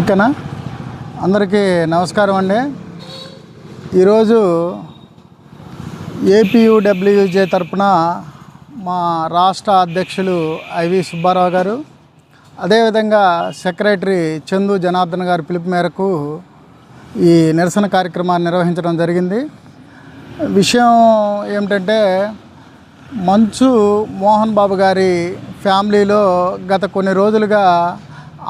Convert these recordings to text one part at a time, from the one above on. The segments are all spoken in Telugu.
ఓకేనా? అందరికీ నమస్కారం అండి. ఈరోజు ఏపీయూడబ్ల్యూజే తరపున మా రాష్ట్ర అధ్యక్షులు ఐవి సుబ్బారావు గారు అదేవిధంగా సెక్రటరీ చందు జనార్దన్ గారి పిలుపు మేరకు ఈ నిరసన కార్యక్రమాన్ని నిర్వహించడం జరిగింది. విషయం ఏమిటంటే మంచు మోహన్ బాబు గారి ఫ్యామిలీలో గత కొన్ని రోజులుగా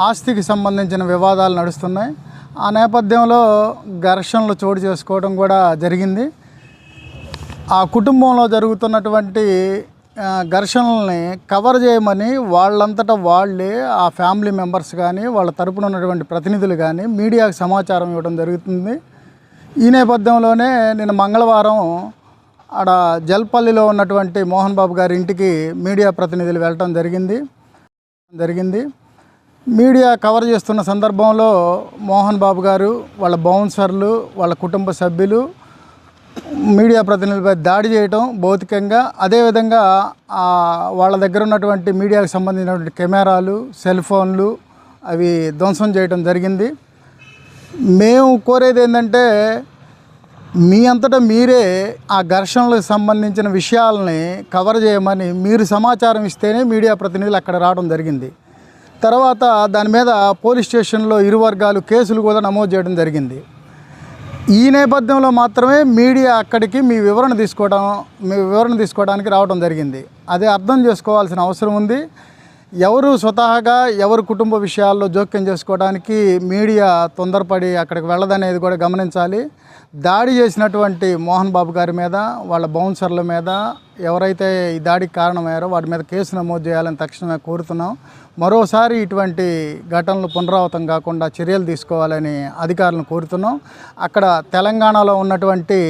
ఆస్తికి సంబంధించిన వివాదాలు నడుస్తున్నాయి. ఆ నేపథ్యంలో ఘర్షణలు చోటు చేసుకోవడం కూడా జరిగింది. ఆ కుటుంబంలో జరుగుతున్నటువంటి ఘర్షణల్ని కవర్ చేయమని వాళ్ళంతటా వాళ్ళే ఆ ఫ్యామిలీ మెంబర్స్ కానీ వాళ్ళ తరపున ఉన్నటువంటి ప్రతినిధులు కానీ మీడియాకు సమాచారం ఇవ్వడం జరుగుతుంది. ఈ నేపథ్యంలోనే నిన్న మంగళవారం ఆడ జల్పల్లిలో ఉన్నటువంటి మోహన్ బాబు గారి ఇంటికి మీడియా ప్రతినిధులు వెళ్ళటం జరిగింది. జరిగింది. మీడియా కవర్ చేస్తున్న సందర్భంలో మోహన్ బాబు గారు వాళ్ళ బౌన్సర్లు వాళ్ళ కుటుంబ సభ్యులు మీడియా ప్రతినిధులపై దాడి చేయటం భౌతికంగా అదేవిధంగా ఆ, వాళ్ళ దగ్గర ఉన్నటువంటి మీడియాకు సంబంధించినటువంటి కెమెరాలు సెల్ ఫోన్లు అవి ధ్వంసం చేయడం జరిగింది. మేము కోరేది ఏంటంటే మీ అంతటా మీరే ఆ ఘర్షణలకు సంబంధించిన విషయాలని కవర్ చేయమని మీరు సమాచారం ఇస్తేనే మీడియా ప్రతినిధులు అక్కడ రావడం జరిగింది. తర్వాత దాని మీద పోలీస్ స్టేషన్లో ఇరు వర్గాలు కేసులు కూడా నమోదు చేయడం జరిగింది. ఈ నేపథ్యంలో మాత్రమే మీడియా అక్కడికి మీ వివరణ తీసుకోవడం మీ వివరణ తీసుకోవడానికి రావడం జరిగింది. అదే అర్థం చేసుకోవాల్సిన అవసరం ఉంది. ఎవరు స్వతహాగా ఎవరు కుటుంబ విషయాల్లో జోక్యం చేసుకోవడానికి మీడియా తొందరపడి అక్కడికి వెళ్ళదనేది కూడా గమనించాలి. దాడి చేసినటువంటి మోహన్ బాబు గారి మీద వాళ్ళ బౌన్సర్ల మీద ఎవరైతే ఈ దాడికి కారణమయ్యారో వాటి మీద కేసు నమోదు చేయాలని తక్షణమే కోరుతున్నాం. మరోసారి ఇటువంటి ఘటనలు పునరావృతం కాకుండా చర్యలు తీసుకోవాలని అధికారులను కోరుతున్నాం. అక్కడ తెలంగాణలో ఉన్నటువంటి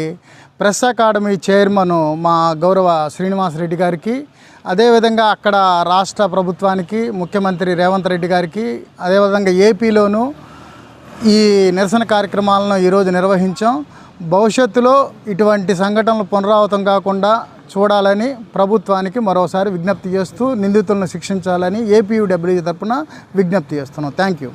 ప్రెస్ అకాడమీ చైర్మన్ మా గౌరవ శ్రీనివాసరెడ్డి గారికి అదేవిధంగా అక్కడ రాష్ట్ర ప్రభుత్వానికి ముఖ్యమంత్రి రేవంత్ రెడ్డి గారికి అదేవిధంగా ఏపీలోను ఈ నిరసన కార్యక్రమాలను ఈరోజు నిర్వహించాం. భవిష్యత్తులో ఇటువంటి సంఘటనలు పునరావృతం కాకుండా చూడాలని ప్రభుత్వానికి మరోసారి విజ్ఞప్తి చేస్తూ నిందితులను శిక్షించాలని ఏపీయూడబ్ల్యూ తరపున విజ్ఞప్తి చేస్తున్నాం. Thank you.